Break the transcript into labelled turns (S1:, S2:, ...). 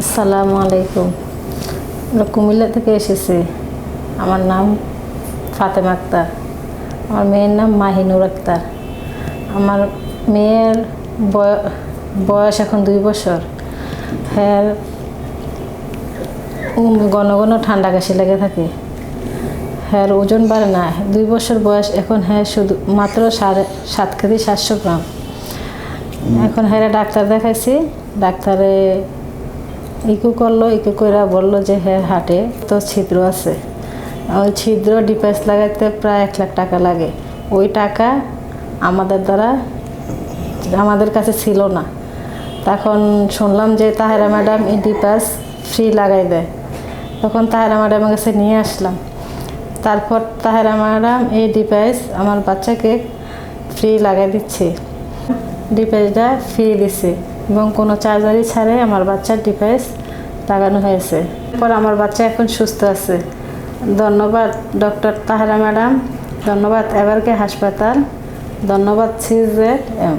S1: আসসালামু আলাইকুম। আমরা কুমিল্লা থেকে এসেছি। আমার নাম ফাতেমা আক্তার। আমার মেয়ের নাম মাহিনুর আক্তার। আমার মেয়ের বয়- বয়স এখন দুই বছর। হ্যাঁ ঘন ঘন ঠান্ডা কাশি লেগে থাকে। হ্যাঁ ওজন বাড়ে না। দুই বছর বয়স এখন হ্যাঁ শুধু মাত্র সাড়ে সাত কেজি সাতশো গ্রাম। এখন হ্যাঁ ডাক্তার দেখাইছি। ডাক্তারে ইকু করল, ইকু করে বলল যে হ্যাঁ হাটে তো ছিদ্র আছে। ওই ছিদ্র ডিপাইস লাগাইতে প্রায় এক লাখ টাকা লাগে। ওই টাকা আমাদের দ্বারা, আমাদের কাছে ছিল না। তখন শুনলাম যে তাহেরা ম্যাডাম এই ডিপাস ফ্রি লাগাই দেয়। তখন তাহেরা ম্যাডামের কাছে নিয়ে আসলাম। তারপর তাহেরা ম্যাডাম এই ডিভাইস আমার বাচ্চাকে ফ্রি লাগাই দিচ্ছে। ডিভাইসটা ফ্রি দিছে। এবং কোনো চার্জারই ছাড়াই আমার বাচ্চার ডিভাইস লাগানো হয়েছে। পর আমার বাচ্চা এখন সুস্থ আছে। ধন্যবাদ, ডক্টর তাহারা ম্যাডাম। ধন্যবাদ, এভারকে হাসপাতাল। ধন্যবাদ, সিজেড এম।